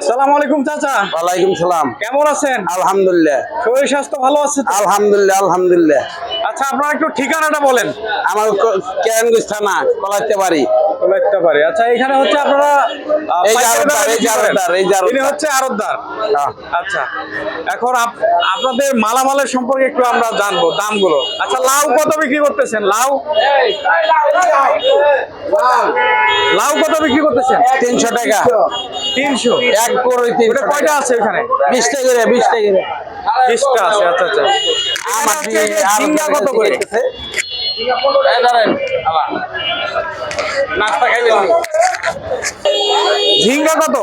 সালাম আলাইকুম চাচা। ওয়ালাইকুম সালাম। কেমন আছেন? আলহামদুলিল্লাহ। শরীর স্বাস্থ্য ভালো আছে আলহামদুলিল্লাহ আলহামদুলিল্লাহ। আচ্ছা আপনারা একটু ঠিকানাটা বলেন। আমার কেরানগঞ্জ থানা কলাইতে আচ্ছা এখানে হচ্ছে আপনারা এই এই। ইনি হচ্ছে হ্যাঁ। আচ্ছা এখন আপ- আপনাদের মালামালের সম্পর্কে একটু আমরা জানব দামগুলো। আচ্ছা লাউ কত বিক্রি করতেছেন? লাউ লাউ। কত বিক্রি করতেছেন? তিনশো টাকা। তিনশো? এক করে তিনশো কয়টা আছে ওখানে বিশ টাকা রে বিশ টাকা রে বিশটা আছে আচ্ছা আচ্ছা। ঝিঙ্গা কত করে? নাস্তা খাইবেন ঝিঙ্গা কত?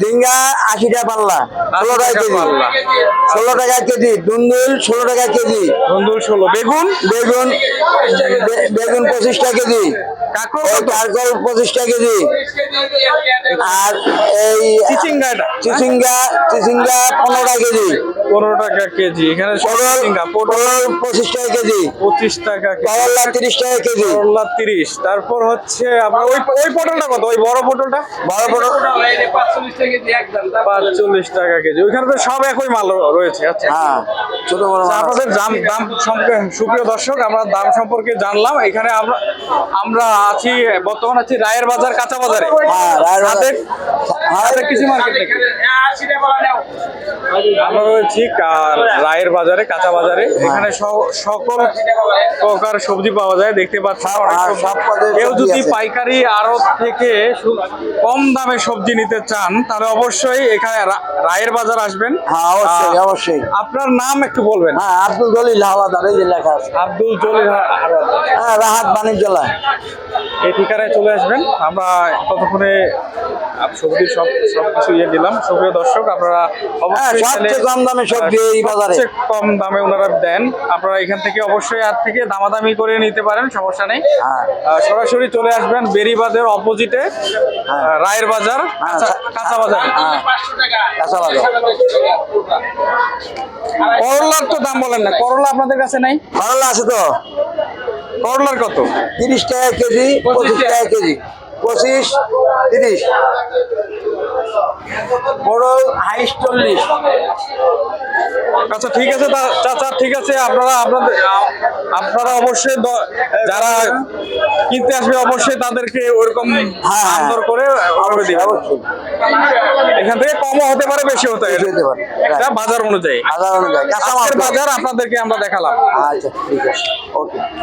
ঝিঙ্গা আশি টাকা পাল্লা ষোলো টাকা কেজি। ষোলো টাকা কেজি দুন্দুল ষোলো টাকা কেজি। বন্ধুর ষোলো। বেগুন? বেগুন। বেগুন পঁচিশ টাকা কেজি। কারকল পঁচিশ টাকা কেজি। আর এই চিচিঙ্গা এটা? চিচিঙ্গা চিচিঙ্গা পনেরো টাকা কেজি। পনেরো টাকা কেজি। এখানে পটল পঁচিশ টাকা কেজি। পঁচিশ টাকা করলা তিরিশ টাকা কেজি। করলা তিরিশ। তারপর হচ্ছে আপনার ওই ওই পটলটা কত? ওই বড় পটলটা? বড় পটল। পাঁচচল্লিশ টাকা কেজি। ওইখানে তো সব একই মাল রয়েছে। আচ্ছা। হ্যাঁ ছোট বড় আচ্ছা, আপনাদের দাম দাম সম্পর্কে সুপ্রিয় দর্শক আমরা দাম সম্পর্কে জানলাম। এখানে আমরা আমরা আছি বর্তমান আছি রায়ের বাজার কাঁচা বাজারে। হ্যাঁ হ্যাঁ, সাদেক কৃষি মার্কেট আমরা রয়েছি কা- রায়ের বাজারে কাঁচা বাজারে। এখানে স- সকল প্রকার সবজি পাওয়া যায় দেখতে। সব পদের কেউ যদি পাইকারি আড়ত থেকে কম দামে সবজি নিতে চান তাহলে অবশ্যই এখানে রায়ের বাজার আসবেন। হ্যাঁ অবশ্যই অবশ্যই। আপনার নাম একটু বলবেন। হ্যাঁ আব্দুল জলিল হাওয়াদার এই যে লেখা আছে। আব্দুল জলিল হ্যাঁ রাহাত বাণিজ্যালয়। এই ঠিকানায় চলে আসবেন। আমরা ততক্ষণে সবজির সব সব কিছু ইয়ে দিলাম সুপ্রিয় দর্শক আপনারা হ্যাঁ অবশ্যই কম দামে সবজি এই বাজারে। সবচেয়ে কম দামে ওনারা দেন। আপনারা এখান থেকে অবশ্যই আর থেকে দামাদামি করে নিতে পারেন সমস্যা নেই। হ্যাঁ। সরাসরি চলে আসবেন বেরিবাদের অপোজিটে রায়ের বাজার হ্যাঁ, কাঁচা- বাজার। হ্যাঁ কাঁচা বাজার। করলার তো দাম বলেন না করলা আপনাদের কাছে নাই? ভালো আছে তো। করলার কত? তিরিশ টাকা কেজি পঁচিশ টাকা কেজি। পঁচিশ তিরিশ। বড় হাইস চল্লিশ। আচ্ছা ঠিক আছে চাচা ঠিক আছে আপনারা আপনাদের আপনারা অবশ্যই যারা কিনতে আসবে অবশ্যই তাদেরকে ওরকম হ্যাঁ। দাম দর করে এখান থেকে কমও হতে পারে বেশি হতে পারে। এটা বাজার অনুযায়ী। বাজার আপনাদেরকে আমরা দেখালাম। আচ্ছা ঠিক আছে। ওকে।